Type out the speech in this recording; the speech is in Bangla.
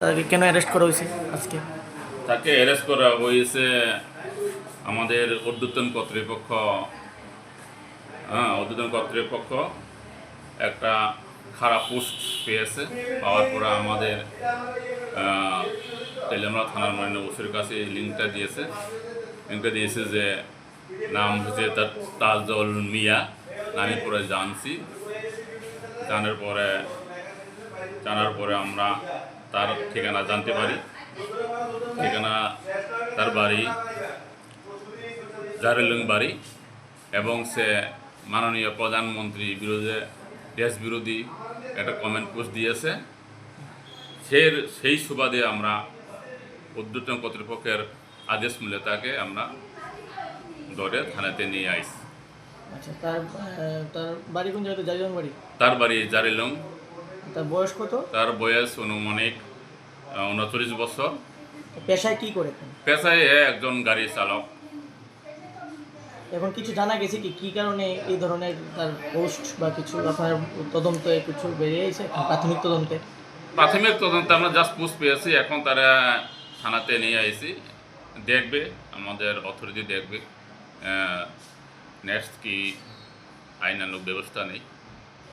তাকে কেন অ্যারেস্ট করা হয়েছে আজকে? তাকে অ্যারেস্ট করা হয়েছে আমাদের ঊর্ধ্বতন কর্তৃপক্ষ হ্যাঁ ঊর্ধ্বতন কর্তৃপক্ষ একটা খারাপ পোস্ট পেয়েছে। পাওয়ার পরে আমাদের তেলেমরা থানার মান্য ওসির কাছে লিঙ্কটা দিয়েছে। লিঙ্কটা দিয়েছে যে নাম হচ্ছে তার তাজল মিয়া। আমি পরে জানছি। জানার পরে জানার পরে আমরা তার ঠিকানা জানতে পারি। ঠিকানা তার বাড়ি জারেলুং বাড়ি এবং সে মাননীয় প্রধানমন্ত্রী বিরোধে দেশ বিরোধী একটা কমেন্ট পোস্ট দিয়েছে। সে সেই সুবাদে আমরা উদ্যোতন কর্তৃপক্ষের আদেশ মূল্যে তাকে আমরা ধরে থানাতে নিয়ে আইছি। আচ্ছা তার বাড়ি কোন জায়গাতে? জারিবাং বাড়ি? তার বাড়ি জারিলং। তার বয়স কত? তার বয়স অনুমানিক উনচল্লিশ বছর। পেশায় কি করে পেশায় একজন গাড়ি চালক। এখন কিছু জানা গেছে কি কি কারণে এই ধরনের তার পোস্ট বা কিছু আপনার তদন্তে কিছু বেরিয়ে এসে প্রাথমিক তদন্তে? প্রাথমিক তদন্তে আমরা জাস্ট পোস্ট পেয়েছি এখন তারা থানাতে নিয়ে আইছি দেখবে আমাদের অথরিটি দেখবে নেক্সট কি আইনানুক ব্যবস্থা নেই।